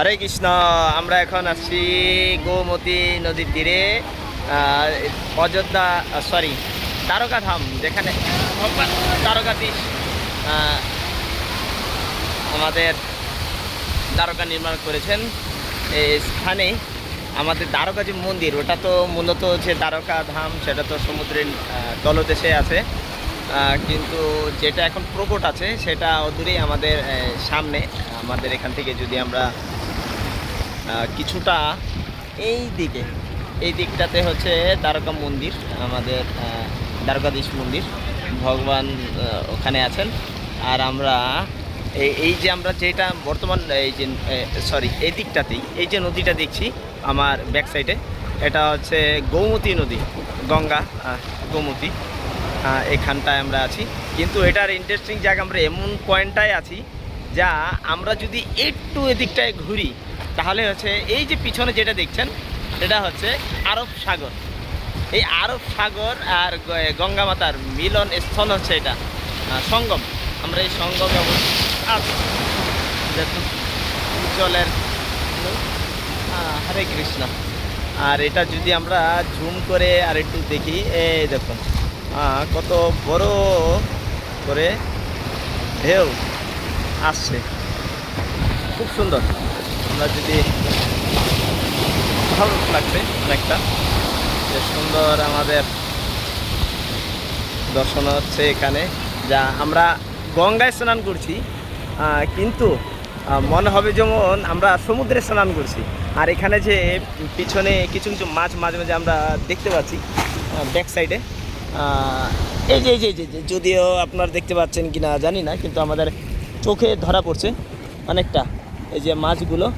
হরে কৃষ্ণ, আমরা এখন আসছি গোমতী নদীর তীরে অযোধ্যা সরি তারকা ধাম যেখানে ভগবান তারকাধীশ আমাদের দ্বারকা নির্মাণ করেছেন। এই স্থানে আমাদের দ্বারকা যে মন্দির, ওটা তো মূলত যে দ্বারকা ধাম সেটা তো সমুদ্রের তলদেশে আছে। কিন্তু যেটা এখন প্রকট আছে, সেটা অদূরেই আমাদের সামনে, আমাদের এখান থেকে যদি আমরা কিছুটা এই দিকে। এই দিকটাতে হচ্ছে দ্বারকা মন্দির, আমাদের দ্বারকাধীশ মন্দির। ভগবান ওখানে আছেন। আর আমরা এই যে আমরা যেটা বর্তমান, এই যে সরি এই দিকটাতেই, এই যে নদীটা দেখছি আমার ব্যাক সাইডে এটা হচ্ছে গৌমতী নদী, গঙ্গা গোমতী। এখানটায় আমরা আছি। কিন্তু এটার ইন্টারেস্টিং জায়গা, আমরা এমন পয়েন্টটায় আছি যা আমরা যদি একটু এদিকটায় ঘুরি তাহলে হচ্ছে এই যে পিছনে যেটা দেখছেন এটা হচ্ছে আরব সাগর। এই আরব সাগর আর গঙ্গা মাতার মিলন স্থল হচ্ছে এটা। সঙ্গম। আমরা এই সঙ্গমে। দেখুন, জলের হরে কৃষ্ণ। আর এটা যদি আমরা ঝুম করে আর একটু দেখি এই দেখুন। কত বড় করে ঢেউ আসছে। খুব সুন্দর। আমরা যদি ভালো লাগছে অনেকটা। যে সুন্দর আমাদের দর্শন হচ্ছে এখানে। যা আমরা গঙ্গায় স্নান করছি কিন্তু মনে হবে যেমন আমরা সমুদ্রে স্নান করছি। আর এখানে যে পিছনে কিছু কিছু মাছ মাঝে মাঝে আমরা দেখতে পাচ্ছি ব্যাক সাইডে এই যে এই যে, যদিও আপনারা দেখতে পাচ্ছেন কি না জানি না কিন্তু আমাদের চোখে ধরা পড়ছে অনেকটা। এই যে মাছগুলো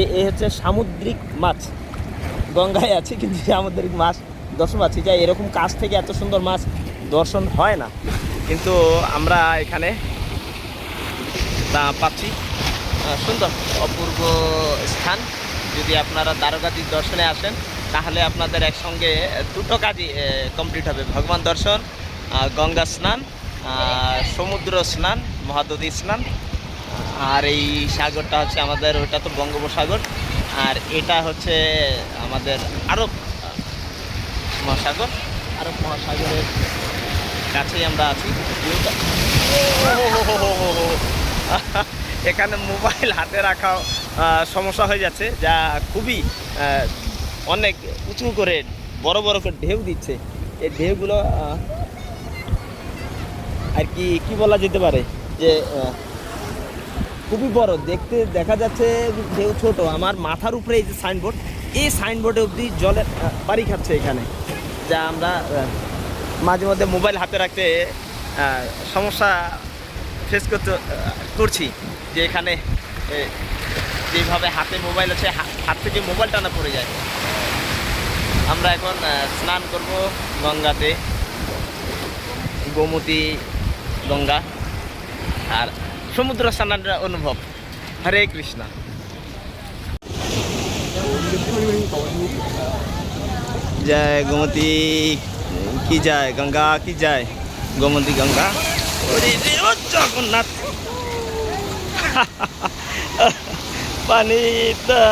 এই হচ্ছে সামুদ্রিক মাছ। গঙ্গায় আছে, কিন্তু সামুদ্রিক মাছ দর্শন পাচ্ছি। যা এরকম কাছ থেকে এত সুন্দর মাছ দর্শন হয় না। কিন্তু আমরা এখানে তা পাচ্ছি সুন্দর, অপূর্ব স্থান। যদি আপনারা দ্বারকাধীশ দর্শনে আসেন, তাহলে আপনাদের একসঙ্গে দুটো কাজই কমপ্লিট হবে। ভগবান দর্শন গঙ্গা স্নান সমুদ্র স্নান মহাদদী স্নান আর এই সাগরটা হচ্ছে আমাদের, ওটা তো বঙ্গোপসাগর। আর এটা হচ্ছে আমাদের আরব মহাসাগর। আরব মহাসাগরের কাছেই আমরা আছি। এখানে মোবাইল হাতে রাখা সমস্যা হয়ে যাচ্ছে, যা খুবই অনেক উঁচু করে, বড় বড় করে ঢেউ দিচ্ছে। এই ঢেউগুলো আর কি কি বলা যেতে পারে? যে খুবই বড়। দেখতে দেখা যাচ্ছে ঢেউ ছোট, আমার মাথার উপরে এই যে সাইনবোর্ড এই সাইনবোর্ডে অবধি জলের পানি খাচ্ছে এখানে, যা আমরা মাঝে মধ্যে মোবাইল হাতে রাখতে সমস্যা ফেস করতে করছি যে এখানে যেভাবে হাতে মোবাইল আছে হাত থেকে মোবাইল টানা পড়ে যায়। আমরা এখন স্নান করব গঙ্গাতে। গোমতী, গঙ্গা, আর সমুদ্র স্নানের অনুভব। হরে কৃষ্ণ। জয় গোমতী কি যায় গঙ্গা কি যায় গোমতী গঙ্গা। ওরে রে ও জগন্নাথ। পানিটা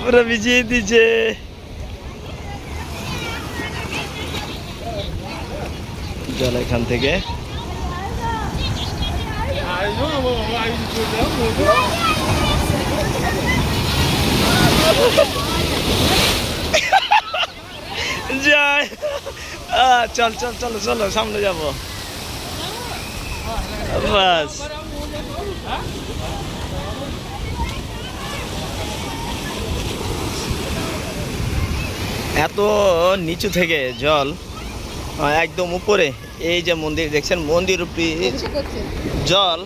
পুরো ভিজিয়ে দিছে জল এখান থেকে। আহ, চল চল চলো চলো সামনে যাব। বাস এত নিচু থেকে জল। একদম উপরে। এই যে মন্দির দেখছেন, মন্দির জল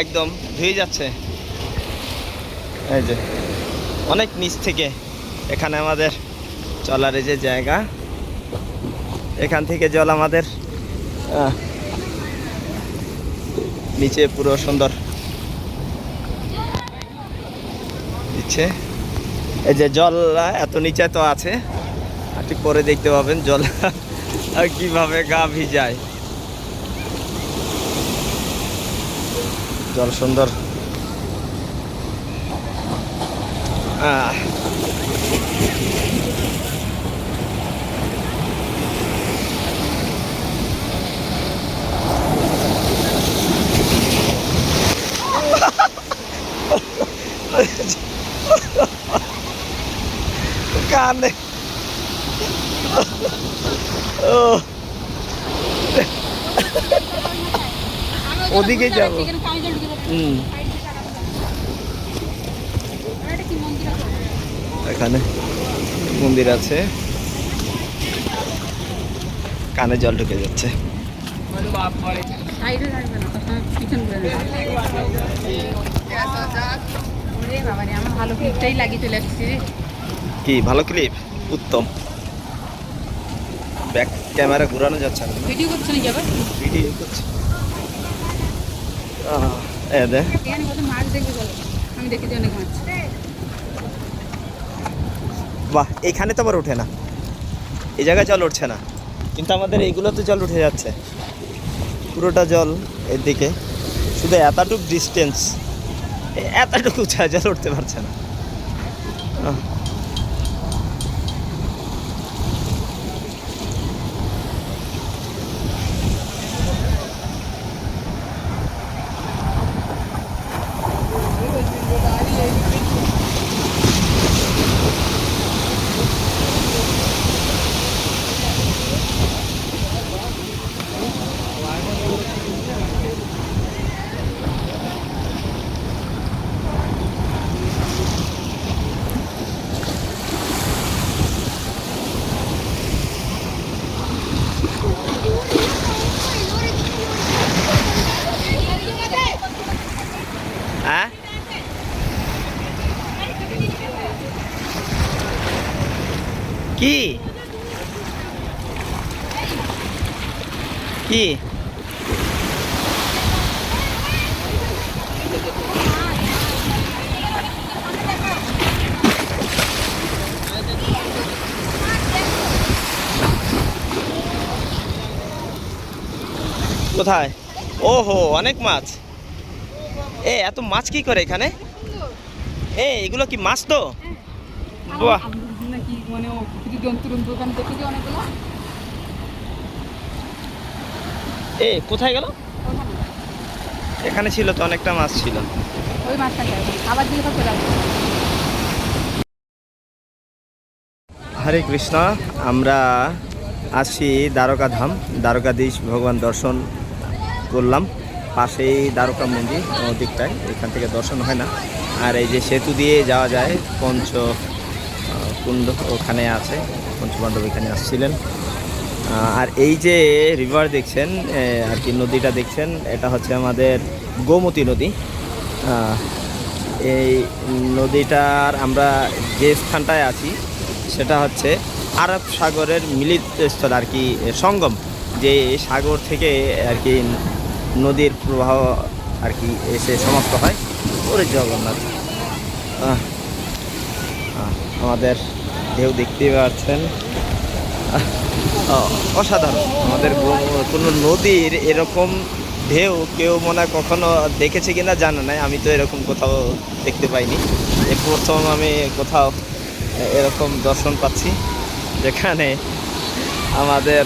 একদম ধুয়ে যাচ্ছে। এই যে, অনেক নিচ থেকে এখানে আমাদের চলার এই যে জায়গা, এখান থেকে জল আমাদের নিচে পুরো সুন্দর দিচ্ছে। এই যে জল এত নিচে তো আছে ঠিক পরে দেখতে পাবেন জল। কীভাবে গা ভিজায়? জল সুন্দর। কানে ওদিকে যাব। হুম। এখানে মন্দির আছে। কানে জল ঢুকে যাচ্ছে। কি ভালো ক্লিপ উত্তম। ব্যাক ক্যামেরা ঘোরানো যাচ্ছে না। ভিডিও করছে নাকি আবার? ভিডিও করছে। আহ, এ দে এখানে কত মাছ দেখবে বলো। আমি দেখেছি অনেক মাছ। বাহ এখানে তো আবার ওঠে না। এই জায়গায় জল উঠছে না। কিন্তু আমাদের এইগুলোতে জল উঠে যাচ্ছে। পুরোটা জল এদিকে। শুধু এতটুকু ডিস্টেন্স এতটুকু জল উঠতে পারছে না। কি? কি? কোথায়? ওহো অনেক মাছ। এ এত মাছ কি করে এখানে? এ এগুলো কি মাছ তো? বাহ। নাকি মানে কিছু জন্তু জন্তু ওখানে দেখেছি অনেকগুলো এ কোথায় গেল? এখানে ছিল তো অনেকটা মাছ ছিল। ওই মাছটা আবার চলে আসবে হরে কৃষ্ণ আমরা আসি দ্বারকা ধাম। দ্বারকাধীশ ভগবান দর্শন করলাম। পাশেই দ্বারকা মন্দির দিকটায় এখান থেকে দর্শন হয় না। আর এই যে সেতু দিয়ে যাওয়া যায় পঞ্চ কুণ্ড ওখানে আছে পঞ্চপাণ্ডব এখানে আসছিলেন। আর এই যে রিভার দেখছেন আর কি নদীটা দেখছেন, এটা হচ্ছে আমাদের গোমতী নদী। এই নদীটার আমরা যে স্থানটায় আছি, সেটা হচ্ছে আরব সাগরের মিলিত স্থল, আর কি সঙ্গম, যে সাগর থেকে আর কি নদীর প্রবাহ আর কি এসে সমাপ্ত হয়। ওরে জগন্নাথ। আমাদের ঢেউ দেখতেই পাচ্ছেন। অসাধারণ। আমাদের কোনো নদীর এরকম ঢেউ কেউ মনে কখনো দেখেছে কিনা জানা নাই। আমি তো এরকম কোথাও দেখতে পাইনি। এই প্রথম আমি কোথাও এরকম দর্শন পাচ্ছি, যেখানে আমাদের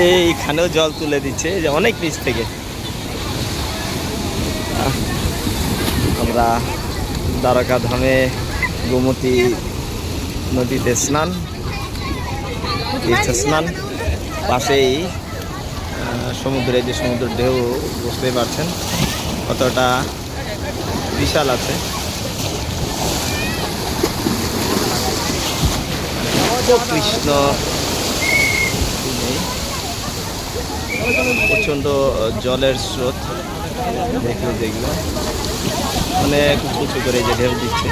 এইখানেও জল তুলে দিচ্ছে যে অনেক নিচ থেকে। আমরা দ্বারকা ধামে গোমতী নদীতে স্নান স্নান, পাশেই সমুদ্রে যে সমুদ্রের ঢেউ, বুঝতেই পারছেন কতটা বিশাল আছে। কৃষ্ণ নেই। প্রচণ্ড জলের স্রোত। দেখল দেখল। অনেক উঁচু করে যে ঢেউ দিচ্ছে।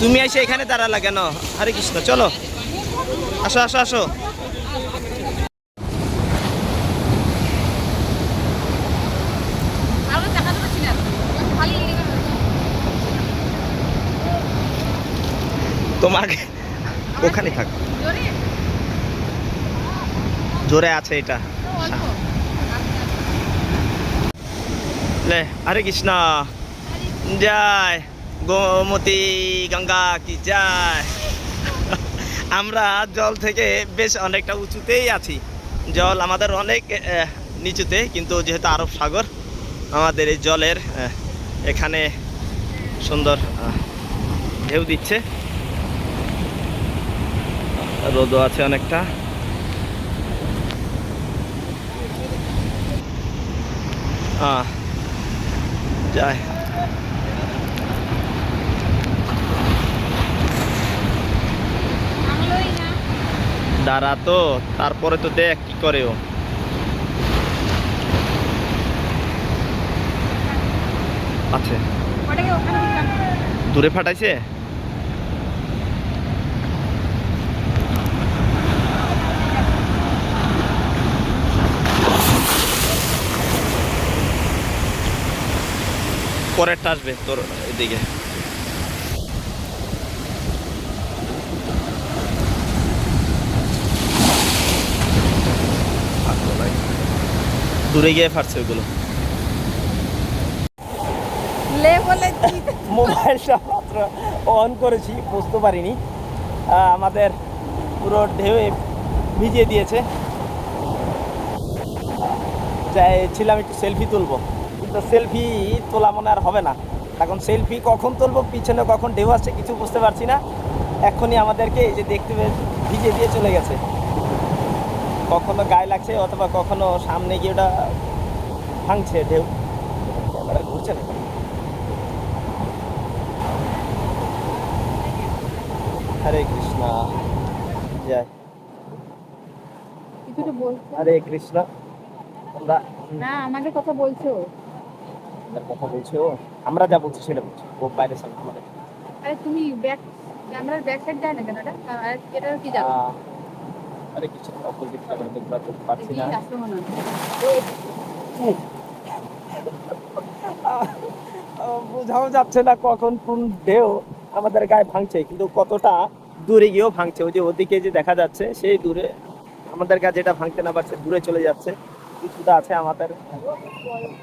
তুমি এসে এখানে দাঁড়ালা কেন? হরে কৃষ্ণ, চলো। আসো আসো আসো। তোমাকে ওখানে থাক। জোরে আছে এটা। লে আরে কৃষ্ণ। জয়। গোমতী গঙ্গা কি যায় আমরা জল থেকে বেশ অনেকটা উঁচুতেই আছি। জল আমাদের অনেক নিচুতে, কিন্তু যেহেতু আরব সাগর, আমাদের এই জলের এখানে সুন্দর ঢেউ দিচ্ছে। রোদও আছে অনেকটা। নামলোই দাঁড়া তো তারপরে তো দেখ কি করে ও। আছে। দূরে ফাটাইছে? পরেরটা আসবে তোর এদিকে। দূরে গিয়ে ফাটছে ওগুলো মোবাইলটা মাত্র অন করেছি, বুঝতে পারিনি। আমাদের পুরো ঢেউয়ে ভিজিয়ে দিয়েছে। চাইছিলাম একটু সেলফি তুলবো। কিন্তু সেলফি তোলা মনে আর হবে না। এখন সেলফি কখন তুলবো পিছনে কখন ঢেউ আসছে কিছু বুঝতে পারছি না। এখনই আমাদেরকে এই যে দেখতে ভিজিয়ে দিয়ে চলে গেছে। কখনো গায়ে লাগছে অথবা কখনো সামনে গিয়ে ওটা ভাঙছে ঢেউ। ক্যামেরা ঘুরছে না। হরে কৃষ্ণ। জয়। হরে কৃষ্ণ। না আমাকে কথা বলছো। তার কথা বলছো আমরা যা বলছি সেটা বলছি। ও বাইরে সামনে আমাদের। আরে তুমি ব্যাক ক্যামেরার ব্যাক সাইড যায় না কেন এটা? এটা কি যাবে? হরে কৃষ্ণ অপোজিট ক্যামেরা পাচ্ছি পারছি না। বোঝাও যাচ্ছে না কখন কোন ঢেউ আমাদের গায়ে ভাঙছে কিন্তু কতটা দূরে গিয়েও ভাঙছে। ওই যে ওদিকে যে দেখা যাচ্ছে সেই দূরে আমাদের গায়ে যেটা ভাঙতে না পারছে দূরে চলে যাচ্ছে। কিছুটা আছে আমাদের।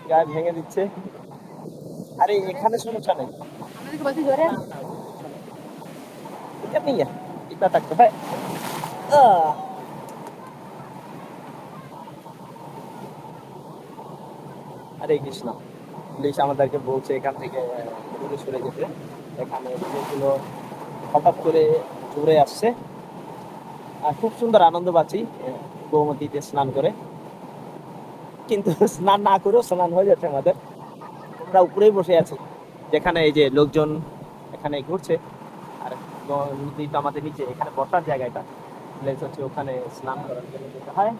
গায়ে ভেঙে দিচ্ছে। আরে এখানে সমস্যা নেই আমাদেরকে এটা নেই এটা থাকতে হয় হরে কৃষ্ণ পুলিশ আমাদেরকে বলছে এখান থেকে দূরে সরে যেতে। এখানে যেগুলো হঠাৎ করে জোরে আসছে। আর খুব সুন্দর আনন্দ পাচ্ছি গোমতীতে স্নান করে। কিন্তু স্নান না করেও স্নান হয়ে যাচ্ছে আমাদের। আমরা উপরেই বসে আছি, যেখানে এই যে লোকজন এখানে ঘুরছে, আর নদীটা আমাদের নিচে, এখানে বসার জায়গাটা। প্লেস হচ্ছে ওখানে স্নান করার জন্য যেতে হয়।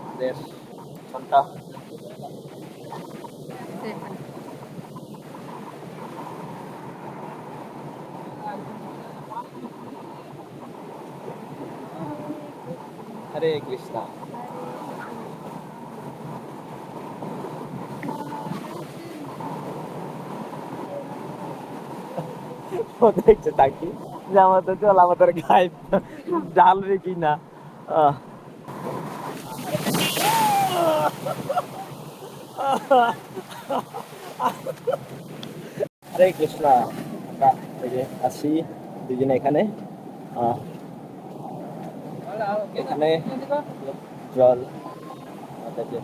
আমাদের ঘণ্টা দেখছে তাকি যে আমাদের জল আমাদের গায়ে ঢালবে কি না। হরে কৃষ্ণ, আমরা আসি দুজনে এখানে। এখানে জল আমাদেরকে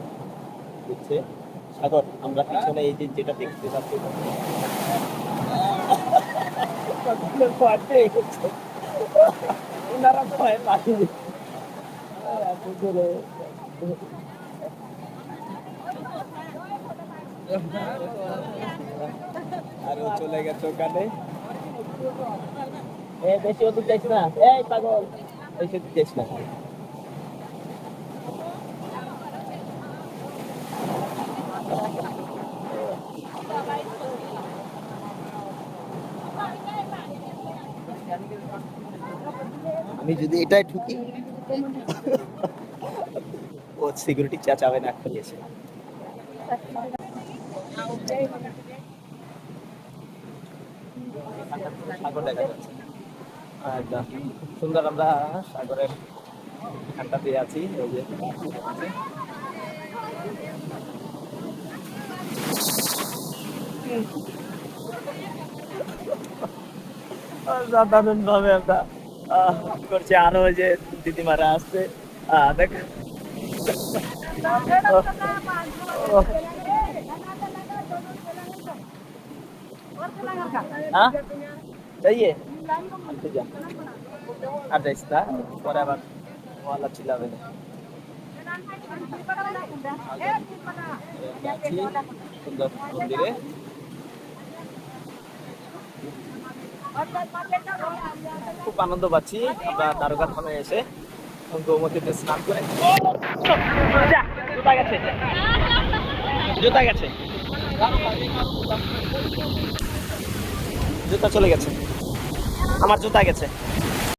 সাগর, আমরা পিছনে এই যে যেটা দেখতে পাচ্ছি। কতগুলো ভয় পেয়ে গেছে। ওনারা ভয় পায়নি জোরে। চলে গেছে ওখানে বেশি ওদিক দেখ না এই, পাগল বেশি দেখ না আমি যদি এটাই ঠুকি, ও সিকিউরিটি চেঁচাবে না, এক্ষুনি এসে। সাগর খুব সুন্দর আমরা সাগরের এখানটা দিয়ে আছি, এই যে। ভাবে আমরা করছি আরো ওই যে দিদিমারা আসছে আহ, দেখ ও, हाँ चाहिए আনতে যা আর যাইস না পরে আবার ওয়ালা চিল্লাবে না যাচ্ছি সুন্দর মন্দিরে খুব আনন্দ পাচ্ছি। আমরা দ্বারকা থানে এসে গৌমতিতে স্নান করে জুতা গেছে। জুতা গেছে। জুতা চলে গেছে। আমার জুতা গেছে।